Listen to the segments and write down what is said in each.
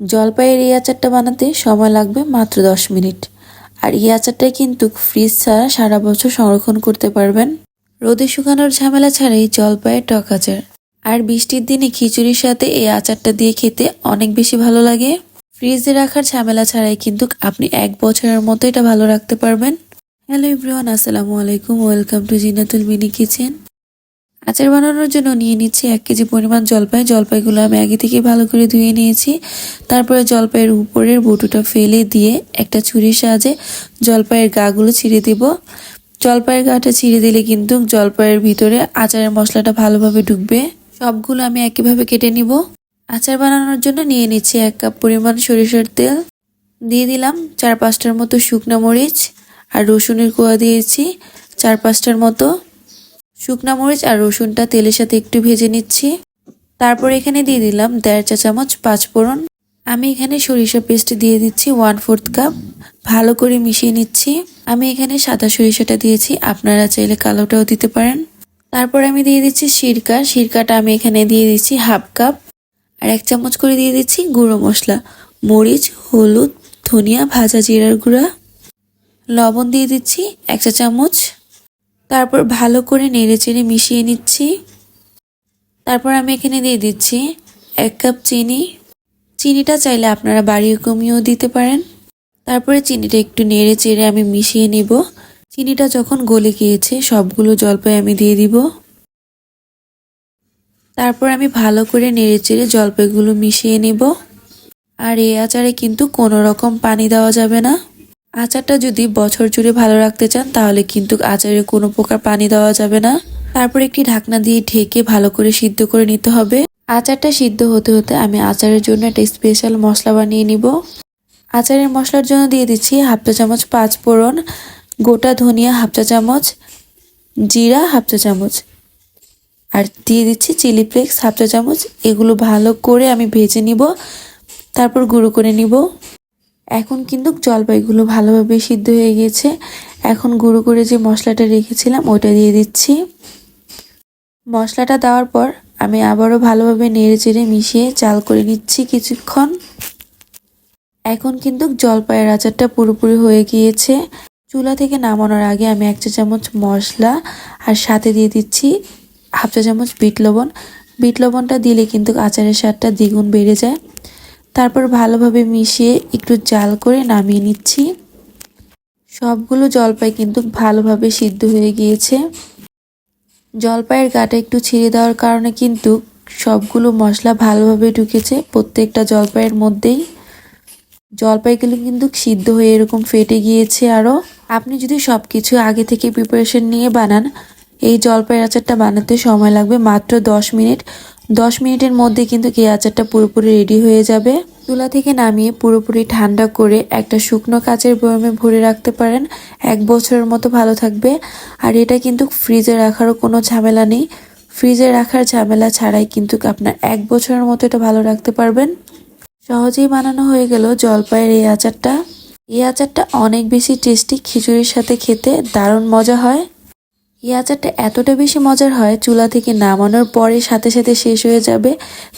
জলপাইয়ের এই আচারটা বানাতে সময় লাগবে মাত্র দশ মিনিট। আর এই আচারটা কিন্তু ফ্রিজ ছাড়া সারা বছর সংরক্ষণ করতে পারবেন। রোদে শুকানোর ঝামেলা ছাড়াই জলপাইয়ের টক আচার। আর বৃষ্টির দিনে খিচুড়ির সাথে এই আচারটা দিয়ে খেতে অনেক বেশি ভালো লাগে। ফ্রিজে রাখার ঝামেলা ছাড়াই কিন্তু আপনি এক বছরের মতো এটা ভালো রাখতে পারবেন। হ্যালো ইব্রিওয়ান আসসালামু আলাইকুম। Welcome to Zinatul mini kitchen. আচার বানানোর জন্য নিয়ে নিচ্ছি এক কেজি পরিমাণ জলপাই। জলপাইগুলো আমি আগে থেকে ভালো করে ধুয়ে নিয়েছি। তারপরে জলপাইয়ের উপরের বটুটা ফেলে দিয়ে একটা ছুরির সাহায্যে জলপাইয়ের গাগুলো ছিঁড়ে দিব। জলপাইয়ের গাটা ছিঁড়ে দিলে কিন্তু জলপাইয়ের ভিতরে আচারের মশলাটা ভালোভাবে ঢুকবে। সবগুলো আমি একইভাবে কেটে নিব। আচার বানানোর জন্য নিয়ে নিচ্ছি এক কাপ পরিমাণ সরিষার তেল। দিয়ে দিলাম চার পাঁচটার মতো শুকনো মরিচ আর রসুনের কোয়া দিয়েছি। চার পাঁচটার মতো শুকনা মরিচ আর রসুনটা তেলের সাথে একটু ভেজে নিচ্ছি। তারপর এখানে দিয়ে দিলাম দেড় চা চামচ পাঁচফোড়ন। আমি এখানে সরিষা পেস্ট দিয়ে দিচ্ছি ওয়ান ফোর্থ কাপ। ভালো করে মিশিয়ে নিচ্ছি। আমি এখানে সাদা সরিষাটা দিয়েছি, আপনারা চাইলে কালোটাও দিতে পারেন। তারপর আমি দিয়ে দিচ্ছি সিরকা। সিরকাটা আমি এখানে দিয়ে দিচ্ছি হাফ কাপ। আর এক চামচ করে দিয়ে দিচ্ছি গুঁড়ো মশলা। মরিচ, হলুদ, ধনিয়া, ভাজা জিরার গুঁড়া। লবণ দিয়ে দিচ্ছি এক চা চামচ। তারপর ভালো করে নেড়ে চেড়ে মিশিয়ে নিচ্ছি। তারপর আমি এখানে দিয়ে দিচ্ছি এক কাপ চিনি। চিনিটা চাইলে আপনারা বাড়িয়ে কমিয়েও দিতে পারেন। তারপরে চিনিটা একটু নেড়ে চেড়ে আমি মিশিয়ে নিব। চিনিটা যখন গলে গিয়েছে, সবগুলো জলপাই আমি দিয়ে দিব। তারপর আমি ভালো করে নেড়ে চেড়ে জলপাইগুলো মিশিয়ে নেব। আর এই আচারে কিন্তু কোনো রকম পানি দেওয়া যাবে না। আচারটা যদি বছর জুড়ে ভালো রাখতে চান, তাহলে কিন্তু আচারে কোনো প্রকার পানি দেওয়া যাবে না। তারপর একটি ঢাকনা দিয়ে ঢেকে ভালো করে সিদ্ধ করে নিতে হবে। আচারটা সিদ্ধ হতে হতে আমি আচারের জন্য একটা স্পেশাল মশলা বানিয়ে নিব। আচারের মশলার জন্য দিয়ে দিচ্ছি হাফ চা চামচ পাঁচ ফোড়ন, গোটা ধনিয়া হাফ চা চামচ, জিরা হাফ চা চামচ, আর দিয়ে দিচ্ছি চিলি ফ্লেক্স হাফ চা চামচ। এগুলো ভালো করে আমি ভেজে নিব, তারপর গুঁড়ো করে নিব। এখন কিন্তু জলপাইগুলো ভালোভাবে সিদ্ধ হয়ে গিয়েছে এখন গুঁড়ো করে যে মশলাটা রেখেছিলাম, ওটা দিয়ে দিচ্ছি। মশলাটা দেওয়ার পর আমি আবারও ভালোভাবে নেড়ে চেড়ে মিশিয়ে চাল করে নিচ্ছি কিছুক্ষণ। এখন কিন্তু জলপাইয়ের আচারটা পুরোপুরি হয়ে গিয়েছে। চুলা থেকে নামানোর আগে আমি এক চা চামচ মশলা আর সাথে দিয়ে দিচ্ছি হাফ চা চামচ বিট লবণ। বিট লবণটা দিলে কিন্তু আচারের স্বাদটা দ্বিগুণ বেড়ে যায়। তারপর ভালোভাবে মিশিয়ে একটু জাল করে নামিয়ে নিচ্ছি। সবগুলো জলপাই কিন্তু ভালোভাবে সিদ্ধ হয়ে গিয়েছে। জলপাইয়ের গাটা একটু ছিঁড়ে দেওয়ার কারণে কিন্তু সবগুলো মশলা ভালোভাবে ঢুকেছে প্রত্যেকটা জলপাইয়ের মধ্যেই। জলপাইগুলো কিন্তু সিদ্ধ হয়ে এরকম ফেটে গিয়েছে আরও। আপনি যদি সব কিছু আগে থেকে প্রিপারেশন নিয়ে বানান, এই জলপাইয়ের আচারটা বানাতে সময় লাগবে মাত্র দশ মিনিট। দশ মিনিটের মধ্যে কিন্তু এই আচারটা পুরোপুরি রেডি হয়ে যাবে। চুলা থেকে নামিয়ে পুরোপুরি ঠান্ডা করে একটা শুকনো কাচের বয়মে ভরে রাখতে পারেন। এক বছরের মতো ভালো থাকবে। আর এটা কিন্তু ফ্রিজে রাখারও কোনো ঝামেলা নেই। ফ্রিজে রাখার ঝামেলা ছাড়াই কিন্তু আপনার এক বছরের মতো এটা ভালো রাখতে পারবেন। সহজেই বানানো হয়ে গেল জলপাইয়ের এই আচারটা। এই আচারটা অনেক বেশি টেস্টি খিচুড়ির সাথে খেতে দারুণ মজা হয়। এই আচারটা এতটা বেশি মজার হয়, চুলা থেকে নামানোর পরে সাথে সাথে শেষ হয়ে যাবে,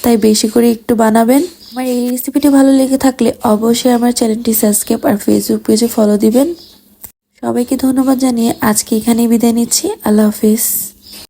তাই বেশি করে একটু বানাবেন। আমার এই রেসিপিটি ভালো লেগে থাকলে অবশ্যই আমার চ্যানেলটি সাবস্ক্রাইব আর ফেসবুক পেজে ফলো দিবেন। সবাইকে ধন্যবাদ জানিয়ে আজকে এখানেই বিদায় নিচ্ছি। আল্লাহ হাফিজ।